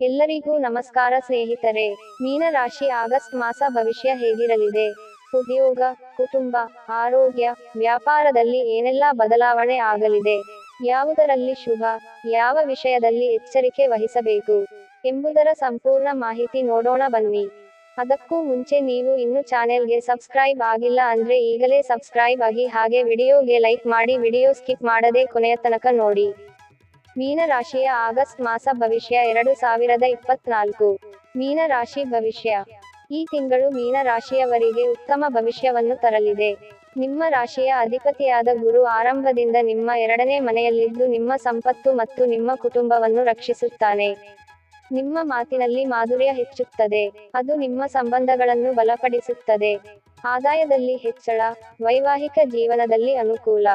ಎಲ್ಲರಿಗೂ ನಮಸ್ಕಾರ ಸ್ನೇಹಿತರೆ. ಮೀನ ರಾಶಿ ಆಗಸ್ಟ್ ಮಾಸ ಭವಿಷ್ಯ ಹೇಗಿರಲಿದೆ? ಉದ್ಯೋಗ, ಕುಟುಂಬ, ಆರೋಗ್ಯ, ವ್ಯಾಪಾರದಲ್ಲಿ ಏನೆಲ್ಲ ಬದಲಾವಣೆ ಆಗಲಿದೆ? ಯಾವುದರಲ್ಲಿ ಶುಭ, ಯಾವ ವಿಷಯದಲ್ಲಿ ಎಚ್ಚರಿಕೆ ವಹಿಸಬೇಕು ಎಂಬುದರ ಸಂಪೂರ್ಣ ಮಾಹಿತಿ ನೋಡೋಣ ಬನ್ನಿ. ಅದಕ್ಕೂ ಮುಂಚೆ ನೀವು ಇನ್ನು ಚಾನೆಲ್ಗೆ ಸಬ್ಸ್ಕ್ರೈಬ್ ಆಗಿಲ್ಲ ಅಂದ್ರೆ ಈಗಲೇ ಸಬ್ಸ್ಕ್ರೈಬ್ ಆಗಿ ಹಾಗೆ ವಿಡಿಯೋಗೆ ಲೈಕ್ ಮಾಡಿ ವಿಡಿಯೋ ಸ್ಕಿಪ್ ಮಾಡದೆ ಕೊನೆಯ ತನಕ ನೋಡಿ. ಮೀನ ರಾಶಿಯ ಆಗಸ್ಟ್ ಮಾಸ ಭವಿಷ್ಯ ಎರಡು ಸಾವಿರದ ಇಪ್ಪತ್ನಾಲ್ಕು. ಮೀನ ರಾಶಿ ಭವಿಷ್ಯ. ಈ ತಿಂಗಳು ಮೀನ ರಾಶಿಯವರಿಗೆ ಉತ್ತಮ ಭವಿಷ್ಯವನ್ನು ತರಲಿದೆ. ನಿಮ್ಮ ರಾಶಿಯ ಅಧಿಪತಿಯಾದ ಗುರು ಆರಂಭದಿಂದ ನಿಮ್ಮ ಎರಡನೇ ಮನೆಯಲ್ಲಿದ್ದು ನಿಮ್ಮ ಸಂಪತ್ತು ಮತ್ತು ನಿಮ್ಮ ಕುಟುಂಬವನ್ನು ರಕ್ಷಿಸುತ್ತಾನೆ. ನಿಮ್ಮ ಮಾತಿನಲ್ಲಿ ಮಾಧುರ್ಯ ಹೆಚ್ಚುತ್ತದೆ. ಅದು ನಿಮ್ಮ ಸಂಬಂಧಗಳನ್ನು ಬಲಪಡಿಸುತ್ತದೆ. ಆದಾಯದಲ್ಲಿ ಹೆಚ್ಚಳ, ವೈವಾಹಿಕ ಜೀವನದಲ್ಲಿ ಅನುಕೂಲ.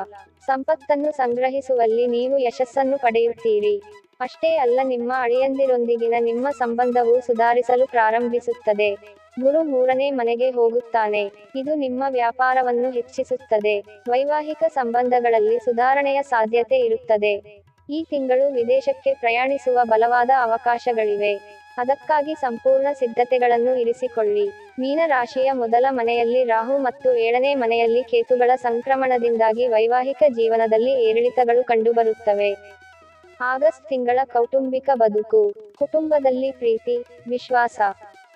ಸಂಪತ್ತನ್ನು ಸಂಗ್ರಹಿಸುವಲ್ಲಿ ನೀವು ಯಶಸ್ಸನ್ನು ಪಡೆಯುತ್ತೀರಿ. ಅಷ್ಟೇ ಅಲ್ಲ, ನಿಮ್ಮ ಅಳಿಯಂದಿರೊಂದಿಗಿನ ನಿಮ್ಮ ಸಂಬಂಧವು ಸುಧಾರಿಸಲು ಪ್ರಾರಂಭಿಸುತ್ತದೆ. ಗುರು ಮೂರನೇ ಮನೆಗೆ ಹೋಗುತ್ತಾನೆ. ಇದು ನಿಮ್ಮ ವ್ಯಾಪಾರವನ್ನು ಹೆಚ್ಚಿಸುತ್ತದೆ. ವೈವಾಹಿಕ ಸಂಬಂಧಗಳಲ್ಲಿ ಸುಧಾರಣೆಯ ಸಾಧ್ಯತೆ ಇರುತ್ತದೆ. ಈ ತಿಂಗಳು ವಿದೇಶಕ್ಕೆ ಪ್ರಯಾಣಿಸುವ ಬಲವಾದ ಅವಕಾಶಗಳಿವೆ. ಅದಕ್ಕಾಗಿ ಸಂಪೂರ್ಣ ಸಿದ್ಧತೆಗಳನ್ನು ಇರಿಸಿಕೊಳ್ಳಿ. ಮೀನ ರಾಶಿಯ ಮೊದಲ ಮನೆಯಲ್ಲಿ ರಾಹು ಮತ್ತು ಏಳನೇ ಮನೆಯಲ್ಲಿ ಕೇತುಗಳ ಸಂಕ್ರಮಣದಿಂದಾಗಿ ವೈವಾಹಿಕ ಜೀವನದಲ್ಲಿ ಏರಿಳಿತಗಳು ಕಂಡುಬರುತ್ತವೆ. ಆಗಸ್ಟ್ ತಿಂಗಳ ಕೌಟುಂಬಿಕ ಬದುಕು. ಕುಟುಂಬದಲ್ಲಿ ಪ್ರೀತಿ, ವಿಶ್ವಾಸ.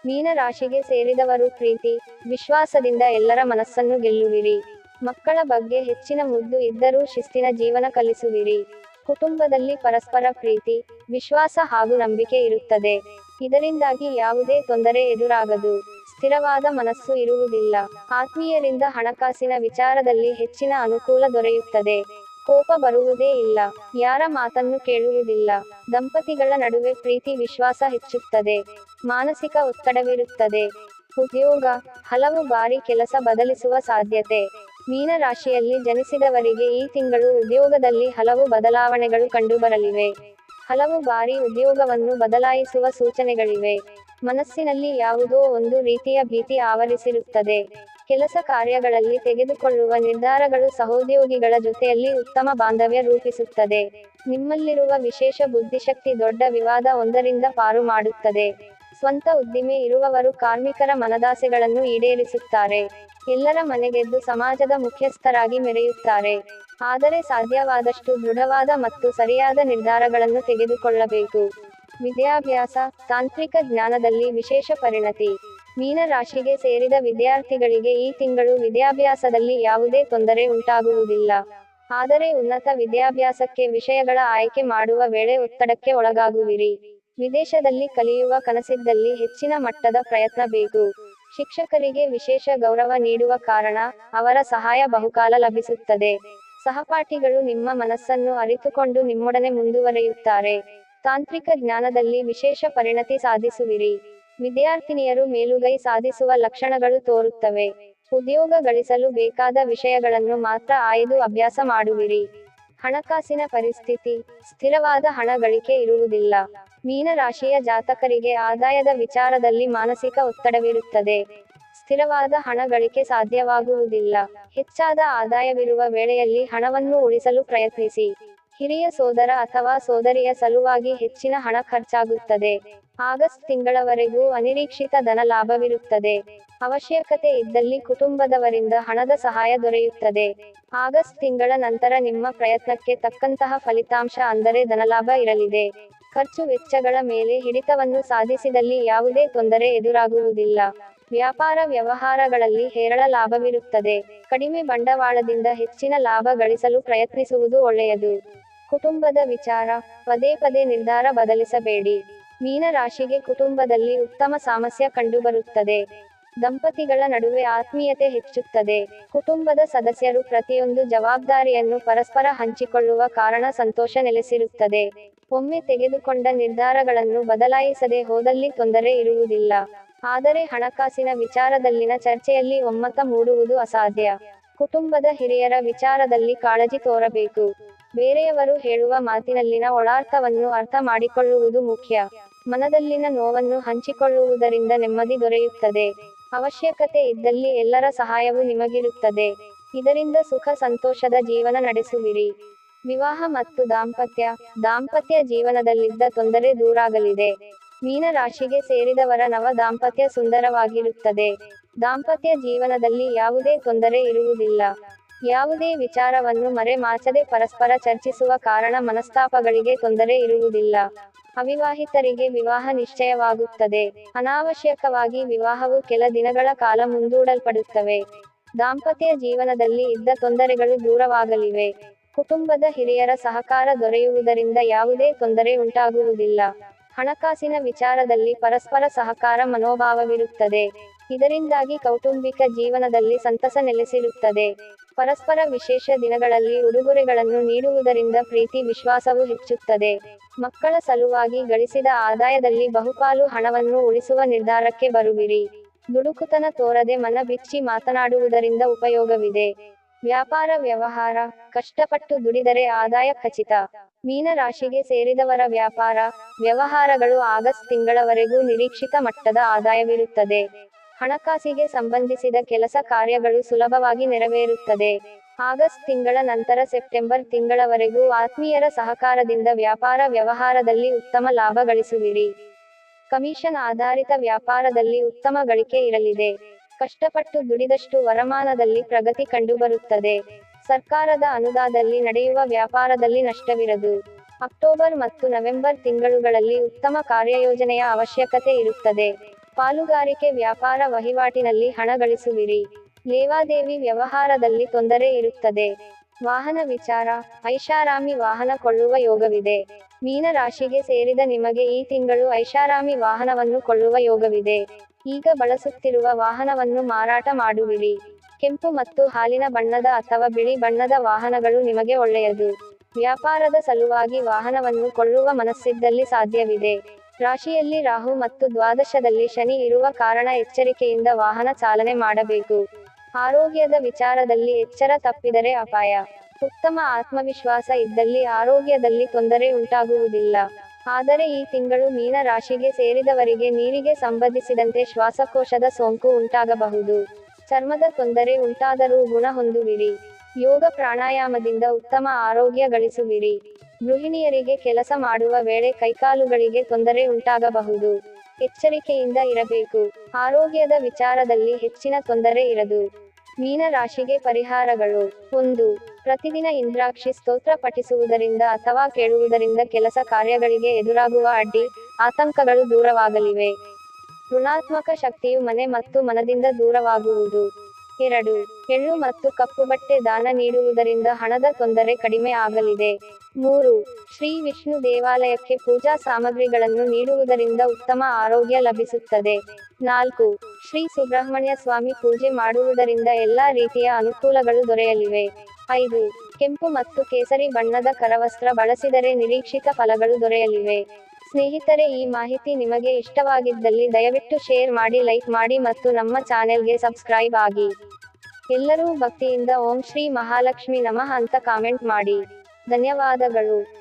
ಮೀನ ರಾಶಿಗೆ ಸೇರಿದವರು ಪ್ರೀತಿ, ವಿಶ್ವಾಸದಿಂದ ಎಲ್ಲರ ಮನಸ್ಸನ್ನು ಗೆಲ್ಲುವಿರಿ. ಮಕ್ಕಳ ಬಗ್ಗೆ ಹೆಚ್ಚಿನ ಮುದ್ದು ಇದ್ದರೂ ಶಿಸ್ತಿನ ಜೀವನ ಕಲಿಸುವಿರಿ. ಕುಟುಂಬದಲ್ಲಿ ಪರಸ್ಪರ ಪ್ರೀತಿ, ವಿಶ್ವಾಸ ಹಾಗೂ ನಂಬಿಕೆ ಇರುತ್ತದೆ. ಇದರಿಂದಾಗಿ ಯಾವುದೇ ತೊಂದರೆ ಎದುರಾಗದು. ಸ್ಥಿರವಾದ ಮನಸ್ಸು ಇರುವುದಿಲ್ಲ. ಆತ್ಮೀಯರಿಂದ ಹಣಕಾಸಿನ ವಿಚಾರದಲ್ಲಿ ಹೆಚ್ಚಿನ ಅನುಕೂಲ ದೊರೆಯುತ್ತದೆ. ಕೋಪ ಬರುವುದೇ ಇಲ್ಲ. ಯಾರ ಮಾತನ್ನು ಕೇಳುವುದಿಲ್ಲ. ದಂಪತಿಗಳ ನಡುವೆ ಪ್ರೀತಿ, ವಿಶ್ವಾಸ ಹೆಚ್ಚುತ್ತದೆ. ಮಾನಸಿಕ ಒತ್ತಡವಿರುತ್ತದೆ. ಉದ್ಯೋಗ, ಹಲವು ಬಾರಿ ಕೆಲಸ ಬದಲಿಸುವ ಸಾಧ್ಯತೆ. ಮೀನ ರಾಶಿಯಲ್ಲಿ ಜನಿಸಿದವರಿಗೆ ಈ ತಿಂಗಳು ಉದ್ಯೋಗದಲ್ಲಿ ಹಲವು ಬದಲಾವಣೆಗಳು ಕಂಡುಬರಲಿವೆ. ಹಲವು ಬಾರಿ ಉದ್ಯೋಗವನ್ನು ಬದಲಾಯಿಸುವ ಸೂಚನೆಗಳಿವೆ. ಮನಸ್ಸಿನಲ್ಲಿ ಯಾವುದೋ ಒಂದು ರೀತಿಯ ಭೀತಿ ಆವರಿಸಿರುತ್ತದೆ. ಕೆಲಸ ಕಾರ್ಯಗಳಲ್ಲಿ ತೆಗೆದುಕೊಳ್ಳುವ ನಿರ್ಧಾರಗಳು ಸಹೋದ್ಯೋಗಿಗಳ ಜೊತೆಯಲ್ಲಿ ಉತ್ತಮ ಬಾಂಧವ್ಯ ರೂಪಿಸುತ್ತದೆ. ನಿಮ್ಮಲ್ಲಿರುವ ವಿಶೇಷ ಬುದ್ಧಿಶಕ್ತಿ ದೊಡ್ಡ ವಿವಾದ ಒಂದರಿಂದ ಪಾರು ಮಾಡುತ್ತದೆ. ಸ್ವಂತ ಉದ್ದಿಮೆ ಇರುವವರು ಕಾರ್ಮಿಕರ ಮನದಾಸೆಗಳನ್ನು ಈಡೇರಿಸುತ್ತಾರೆ. ಎಲ್ಲರ ಮನೆಗೆದ್ದು ಸಮಾಜದ ಮುಖ್ಯಸ್ಥರಾಗಿ ಮೆರೆಯುತ್ತಾರೆ. ಆದರೆ ಸಾಧ್ಯವಾದಷ್ಟು ದೃಢವಾದ ಮತ್ತು ಸರಿಯಾದ ನಿರ್ಧಾರಗಳನ್ನು ತೆಗೆದುಕೊಳ್ಳಬೇಕು. ವಿದ್ಯಾಭ್ಯಾಸ, ತಾಂತ್ರಿಕ ಜ್ಞಾನದಲ್ಲಿ ವಿಶೇಷ ಪರಿಣತಿ. ಮೀನ ರಾಶಿಗೆ ಸೇರಿದ ವಿದ್ಯಾರ್ಥಿಗಳಿಗೆ ಈ ತಿಂಗಳು ವಿದ್ಯಾಭ್ಯಾಸದಲ್ಲಿ ಯಾವುದೇ ತೊಂದರೆ ಉಂಟಾಗುವುದಿಲ್ಲ. ಆದರೆ ಉನ್ನತ ವಿದ್ಯಾಭ್ಯಾಸಕ್ಕೆ ವಿಷಯಗಳ ಆಯ್ಕೆ ಮಾಡುವ ವೇಳೆ ಒತ್ತಡಕ್ಕೆ ಒಳಗಾಗುವಿರಿ. ವಿದೇಶದಲ್ಲಿ ಕಲಿಯುವ ಕನಸಿದ್ದಲ್ಲಿ ಹೆಚ್ಚಿನ ಮಟ್ಟದ ಪ್ರಯತ್ನ ಬೇಕು. ಶಿಕ್ಷಕರಿಗೆ ವಿಶೇಷ ಗೌರವ ನೀಡುವ ಕಾರಣ ಅವರ ಸಹಾಯ ಬಹುಕಾಲ ಲಭಿಸುತ್ತದೆ. ಸಹಪಾಠಿಗಳು ನಿಮ್ಮ ಮನಸ್ಸನ್ನು ಅರಿತುಕೊಂಡು ನಿಮ್ಮೊಡನೆ ಮುಂದುವರೆಯುತ್ತಾರೆ. ತಾಂತ್ರಿಕ ಜ್ಞಾನದಲ್ಲಿ ವಿಶೇಷ ಪರಿಣತಿ ಸಾಧಿಸುವಿರಿ. ವಿದ್ಯಾರ್ಥಿನಿಯರು ಮೇಲುಗೈ ಸಾಧಿಸುವ ಲಕ್ಷಣಗಳು ತೋರುತ್ತವೆ. ಉದ್ಯೋಗ ಗಳಿಸಲು ಬೇಕಾದ ವಿಷಯಗಳನ್ನು ಮಾತ್ರ ಆಯ್ದು ಅಭ್ಯಾಸ ಮಾಡುವಿರಿ. ಹಣಕಾಸಿನ ಪರಿಸ್ಥಿತಿ, ಸ್ಥಿರವಾದ ಹಣ ಗಳಿಕೆ ಇರುವುದಿಲ್ಲ. ಮೀನ ರಾಶಿಯ ಜಾತಕರಿಗೆ ಆದಾಯದ ವಿಚಾರದಲ್ಲಿ ಮಾನಸಿಕ ಒತ್ತಡವಿರುತ್ತದೆ. ಸ್ಥಿರವಾದ ಹಣ ಗಳಿಕೆ ಸಾಧ್ಯವಾಗುವುದಿಲ್ಲ. ಹೆಚ್ಚಾದ ಆದಾಯವಿರುವ ವೇಳೆಯಲ್ಲಿ ಹಣವನ್ನು ಉಳಿಸಲು ಪ್ರಯತ್ನಿಸಿ. ಹಿರಿಯ ಸೋದರ ಅಥವಾ ಸೋದರಿಯ ಸಲುವಾಗಿ ಹೆಚ್ಚಿನ ಹಣ ಖರ್ಚಾಗುತ್ತದೆ. ಆಗಸ್ಟ್ ತಿಂಗಳವರೆಗೂ ಅನಿರೀಕ್ಷಿತ ಧನ ಲಾಭವಿರುತ್ತದೆ ಅವಶ್ಯಕತೆ ಇದ್ದಲ್ಲಿ ಕುಟುಂಬದವರಿಂದ ಹಣದ ಸಹಾಯ ದೊರೆಯುತ್ತದೆ. ಆಗಸ್ಟ್ ತಿಂಗಳ ನಂತರ ನಿಮ್ಮ ಪ್ರಯತ್ನಕ್ಕೆ ತಕ್ಕಂತಹ ಫಲಿತಾಂಶ ಅಂದರೆ ಧನಲಾಭ ಇರಲಿದೆ. ಖರ್ಚು ವೆಚ್ಚಗಳ ಮೇಲೆ ಹಿಡಿತವನ್ನು ಸಾಧಿಸಿದಲ್ಲಿ ಯಾವುದೇ ತೊಂದರೆ ಎದುರಾಗುವುದಿಲ್ಲ. ವ್ಯಾಪಾರ ವ್ಯವಹಾರಗಳಲ್ಲಿ ಹೇರಳ ಲಾಭವಿರುತ್ತದೆ. ಕಡಿಮೆ ಬಂಡವಾಳದಿಂದ ಹೆಚ್ಚಿನ ಲಾಭ ಗಳಿಸಲು ಪ್ರಯತ್ನಿಸುವುದು ಒಳ್ಳೆಯದು. ಕುಟುಂಬದ ವಿಚಾರ, ಪದೇ ಪದೇ ನಿರ್ಧಾರ ಬದಲಿಸಬೇಡಿ. ಮೀನ ರಾಶಿಗೆ ಕುಟುಂಬದಲ್ಲಿ ಉತ್ತಮ ಸಾಮಸ್ಯ ಕಂಡುಬರುತ್ತದೆ. ದಂಪತಿಗಳ ನಡುವೆ ಆತ್ಮೀಯತೆ ಹೆಚ್ಚುತ್ತದೆ. ಕುಟುಂಬದ ಸದಸ್ಯರು ಪ್ರತಿಯೊಂದು ಜವಾಬ್ದಾರಿಯನ್ನು ಪರಸ್ಪರ ಹಂಚಿಕೊಳ್ಳುವ ಕಾರಣ ಸಂತೋಷ ನೆಲೆಸಿರುತ್ತದೆ. ಒಮ್ಮೆ ತೆಗೆದುಕೊಂಡ ನಿರ್ಧಾರಗಳನ್ನು ಬದಲಾಯಿಸದೆ ಹೋದಲ್ಲಿ ತೊಂದರೆ ಇರುವುದಿಲ್ಲ. ಆದರೆ ಹಣಕಾಸಿನ ವಿಚಾರದಲ್ಲಿನ ಚರ್ಚೆಯಲ್ಲಿ ಒಮ್ಮತ ಮೂಡುವುದು ಅಸಾಧ್ಯ. ಕುಟುಂಬದ ಹಿರಿಯರ ವಿಚಾರದಲ್ಲಿ ಕಾಳಜಿ ತೋರಬೇಕು. ಬೇರೆಯವರು ಹೇಳುವ ಮಾತಿನಲ್ಲಿನ ಒಳಾರ್ಥವನ್ನು ಅರ್ಥ ಮಾಡಿಕೊಳ್ಳುವುದು ಮುಖ್ಯ. ಮನದಲ್ಲಿನ ನೋವನ್ನು ಹಂಚಿಕೊಳ್ಳುವುದರಿಂದ ನೆಮ್ಮದಿ ದೊರೆಯುತ್ತದೆ. ಅವಶ್ಯಕತೆ ಇದ್ದಲ್ಲಿ ಎಲ್ಲರ ಸಹಾಯವು ನಿಮಗಿರುತ್ತದೆ. ಇದರಿಂದ ಸುಖ ಸಂತೋಷದ ಜೀವನ ನಡೆಸುವಿರಿ. ವಿವಾಹ ಮತ್ತು ದಾಂಪತ್ಯ ದಾಂಪತ್ಯ ಜೀವನದಲ್ಲಿದ್ದ ತೊಂದರೆ ದೂರಾಗಲಿದೆ. ಮೀನ ರಾಶಿಗೆ ಸೇರಿದವರ ನವ ದಾಂಪತ್ಯ ಸುಂದರವಾಗಿರುತ್ತದೆ. ದಾಂಪತ್ಯ ಜೀವನದಲ್ಲಿ ಯಾವುದೇ ತೊಂದರೆ ಇರುವುದಿಲ್ಲ. ಯಾವುದೇ ವಿಚಾರವನ್ನು ಮರೆಮಾಚದೆ ಪರಸ್ಪರ ಚರ್ಚಿಸುವ ಕಾರಣ ಮನಸ್ತಾಪಗಳಿಗೆ ತೊಂದರೆ ಇರುವುದಿಲ್ಲ. ಅವಿವಾಹಿತರಿಗೆ ವಿವಾಹ ನಿಶ್ಚಯವಾಗುತ್ತದೆ. ಅನಾವಶ್ಯಕವಾಗಿ ವಿವಾಹವು ಕೆಲ ದಿನಗಳ ಕಾಲ ಮುಂದೂಡಲ್ಪಡುತ್ತವೆ. ದಾಂಪತ್ಯ ಜೀವನದಲ್ಲಿ ಇದ್ದ ತೊಂದರೆಗಳು ದೂರವಾಗಲಿವೆ. ಕುಟುಂಬದ ಹಿರಿಯರ ಸಹಕಾರ ದೊರೆಯುವುದರಿಂದ ಯಾವುದೇ ತೊಂದರೆ ಉಂಟಾಗುವುದಿಲ್ಲ. ಹಣಕಾಸಿನ ವಿಚಾರದಲ್ಲಿ ಪರಸ್ಪರ ಸಹಕಾರ ಮನೋಭಾವವಿರುತ್ತದೆ. ಇದರಿಂದಾಗಿ ಕೌಟುಂಬಿಕ ಜೀವನದಲ್ಲಿ ಸಂತಸ ನೆಲೆಸಿರುತ್ತದೆ. ಪರಸ್ಪರ ವಿಶೇಷ ದಿನಗಳಲ್ಲಿ ಉಡುಗೊರೆಗಳನ್ನು ನೀಡುವುದರಿಂದ ಪ್ರೀತಿ ವಿಶ್ವಾಸವು ಹೆಚ್ಚುತ್ತದೆ. ಮಕ್ಕಳ ಸಲುವಾಗಿ ಗಳಿಸಿದ ಆದಾಯದಲ್ಲಿ ಬಹುಪಾಲು ಹಣವನ್ನು ಉಳಿಸುವ ನಿರ್ಧಾರಕ್ಕೆ ಬರುವಿರಿ. ದುಡುಕುತನ ತೋರದೆ ಮನ ಬಿಚ್ಚಿ ಮಾತನಾಡುವುದರಿಂದ ಉಪಯೋಗವಿದೆ. ವ್ಯಾಪಾರ ವ್ಯವಹಾರ, ಕಷ್ಟಪಟ್ಟು ದುಡಿದರೆ ಆದಾಯ ಖಚಿತ. ಮೀನ ರಾಶಿಗೆ ಸೇರಿದವರ ವ್ಯಾಪಾರ, ವ್ಯವಹಾರಗಳು ಆಗಸ್ಟ್ ತಿಂಗಳವರೆಗೂ ನಿರೀಕ್ಷಿತ ಮಟ್ಟದ ಆದಾಯವಿರುತ್ತದೆ. ಹಣಕಾಸಿಗೆ ಸಂಬಂಧಿಸಿದ ಕೆಲಸ ಕಾರ್ಯಗಳು ಸುಲಭವಾಗಿ ನೆರವೇರುತ್ತದೆ. ಆಗಸ್ಟ್ ತಿಂಗಳ ನಂತರ ಸೆಪ್ಟೆಂಬರ್ ತಿಂಗಳವರೆಗೂ ಆತ್ಮೀಯರ ಸಹಕಾರದಿಂದ ವ್ಯಾಪಾರ ವ್ಯವಹಾರದಲ್ಲಿ ಉತ್ತಮ ಲಾಭ ಗಳಿಸುವಿರಿ. ಕಮಿಷನ್ ಆಧಾರಿತ ವ್ಯಾಪಾರದಲ್ಲಿ ಉತ್ತಮ ಗಳಿಕೆ ಇರಲಿದೆ. ಕಷ್ಟಪಟ್ಟು ದುಡಿದಷ್ಟು ವರಮಾನದಲ್ಲಿ ಪ್ರಗತಿ ಕಂಡುಬರುತ್ತದೆ. ಸರ್ಕಾರದ ಅನುದಾನದಲ್ಲಿ ನಡೆಯುವ ವ್ಯಾಪಾರದಲ್ಲಿ ನಷ್ಟವಿರದು. ಅಕ್ಟೋಬರ್ ಮತ್ತು ನವೆಂಬರ್ ತಿಂಗಳುಗಳಲ್ಲಿ ಉತ್ತಮ ಕಾರ್ಯಯೋಜನೆಯ ಅವಶ್ಯಕತೆ ಇರುತ್ತದೆ. ಪಾಲುಗಾರಿಕೆ ವ್ಯಾಪಾರ ವಹಿವಾಟಿನಲ್ಲಿ ಹಣ ಗಳಿಸುವಿರಿ. ಲೇವಾದೇವಿ ವ್ಯವಹಾರದಲ್ಲಿ ತೊಂದರೆ ಇರುತ್ತದೆ. ವಾಹನ ವಿಚಾರ, ಐಷಾರಾಮಿ ವಾಹನ ಕೊಳ್ಳುವ ಯೋಗವಿದೆ. ಮೀನ ರಾಶಿಗೆ ಸೇರಿದ ನಿಮಗೆ ಈ ತಿಂಗಳು ಐಷಾರಾಮಿ ವಾಹನವನ್ನು ಕೊಳ್ಳುವ ಯೋಗವಿದೆ. ಈಗ ಬಳಸುತ್ತಿರುವ ವಾಹನವನ್ನು ಮಾರಾಟ ಮಾಡುವಿರಿ. ಕೆಂಪು ಮತ್ತು ಹಾಲಿನ ಬಣ್ಣದ ಅಥವಾ ಬಿಳಿ ಬಣ್ಣದ ವಾಹನಗಳು ನಿಮಗೆ ಒಳ್ಳೆಯದು. ವ್ಯಾಪಾರದ ಸಲುವಾಗಿ ವಾಹನವನ್ನು ಕೊಳ್ಳುವ ಮನಸ್ಸಿದ್ದಲ್ಲಿ ಸಾಧ್ಯವಿದೆ. ರಾಶಿಯಲ್ಲಿ ರಾಹು ಮತ್ತು ದ್ವಾದಶದಲ್ಲಿ ಶನಿ ಇರುವ ಕಾರಣ ಎಚ್ಚರಿಕೆಯಿಂದ ವಾಹನ ಚಾಲನೆ ಮಾಡಬೇಕು. ಆರೋಗ್ಯದ ವಿಚಾರದಲ್ಲಿ ಎಚ್ಚರ ತಪ್ಪಿದರೆ ಅಪಾಯ. ಉತ್ತಮ ಆತ್ಮವಿಶ್ವಾಸ ಇದ್ದಲ್ಲಿ ಆರೋಗ್ಯದಲ್ಲಿ ತೊಂದರೆ ಉಂಟಾಗುವುದಿಲ್ಲ. ಆದರೆ ಈ ತಿಂಗಳು ಮೀನ ರಾಶಿಗೆ ಸೇರಿದವರಿಗೆ ನೀರಿಗೆ ಸಂಬಂಧಿಸಿದಂತೆ ಶ್ವಾಸಕೋಶದ ಸೋಂಕು ಉಂಟಾಗಬಹುದು. ಚರ್ಮದ ತೊಂದರೆ ಉಂಟಾದರೂ ಗುಣ ಹೊಂದುವಿರಿ. ಯೋಗ ಪ್ರಾಣಾಯಾಮದಿಂದ ಉತ್ತಮ ಆರೋಗ್ಯ ಗಳಿಸುವಿರಿ. ಗೃಹಿಣಿಯರಿಗೆ ಕೆಲಸ ಮಾಡುವ ವೇಳೆ ಕೈಕಾಲುಗಳಿಗೆ ತೊಂದರೆ ಉಂಟಾಗಬಹುದು. ಎಚ್ಚರಿಕೆಯಿಂದ ಇರಬೇಕು. ಆರೋಗ್ಯದ ವಿಚಾರದಲ್ಲಿ ಹೆಚ್ಚಿನ ತೊಂದರೆ ಇರದು. ಮೀನ ರಾಶಿಗೆ ಪರಿಹಾರಗಳು. ಒಂದು, ಪ್ರತಿದಿನ ಇಂದ್ರಾಕ್ಷಿ ಸ್ತೋತ್ರ ಪಠಿಸುವುದರಿಂದ ಅಥವಾ ಕೇಳುವುದರಿಂದ ಕೆಲಸ ಕಾರ್ಯಗಳಿಗೆ ಎದುರಾಗುವ ಅಡ್ಡಿ, ಆತಂಕಗಳು ದೂರವಾಗಲಿವೆ. ಋಣಾತ್ಮಕ ಶಕ್ತಿಯು ಮನೆ ಮತ್ತು ಮನದಿಂದ ದೂರವಾಗುವುದು. ಎರಡು, ಎಳ್ಳು ಮತ್ತು ಕಪ್ಪು ಬಟ್ಟೆ ದಾನ ನೀಡುವುದರಿಂದ ಹಣದ ತೊಂದರೆ ಕಡಿಮೆ ಆಗಲಿದೆ. ಮೂರು, ಶ್ರೀ ವಿಷ್ಣು ದೇವಾಲಯಕ್ಕೆ ಪೂಜಾ ಸಾಮಗ್ರಿಗಳನ್ನು ನೀಡುವುದರಿಂದ ಉತ್ತಮ ಆರೋಗ್ಯ ಲಭಿಸುತ್ತದೆ. ನಾಲ್ಕು, ಶ್ರೀ ಸುಬ್ರಹ್ಮಣ್ಯ ಸ್ವಾಮಿ ಪೂಜೆ ಮಾಡುವುದರಿಂದ ಎಲ್ಲಾ ರೀತಿಯ ಅನುಕೂಲಗಳು ದೊರೆಯಲಿವೆ. ಐದು, ಕೆಂಪು ಮತ್ತು ಕೇಸರಿ ಬಣ್ಣದ ಕರವಸ್ತ್ರ ಬಳಸಿದರೆ ನಿರೀಕ್ಷಿತ ಫಲಗಳು ದೊರೆಯಲಿವೆ. ಸ್ನೇಹಿತರೆ, ಈ ಮಾಹಿತಿ ನಿಮಗೆ ಇಷ್ಟವಾಗಿದ್ದಲ್ಲಿ ದಯವಿಟ್ಟು ಶೇರ್ ಮಾಡಿ, ಲೈಕ್ ಮಾಡಿ ಮತ್ತು ನಮ್ಮ ಚಾನೆಲ್ಗೆ ಸಬ್ಸ್ಕ್ರೈಬ್ ಆಗಿ. ಎಲ್ಲರೂ ಭಕ್ತಿಯಿಂದ ಓಂ ಶ್ರೀ ಮಹಾಲಕ್ಷ್ಮಿ ನಮಃ ಅಂತ ಕಾಮೆಂಟ್ ಮಾಡಿ. ಧನ್ಯವಾದಗಳು.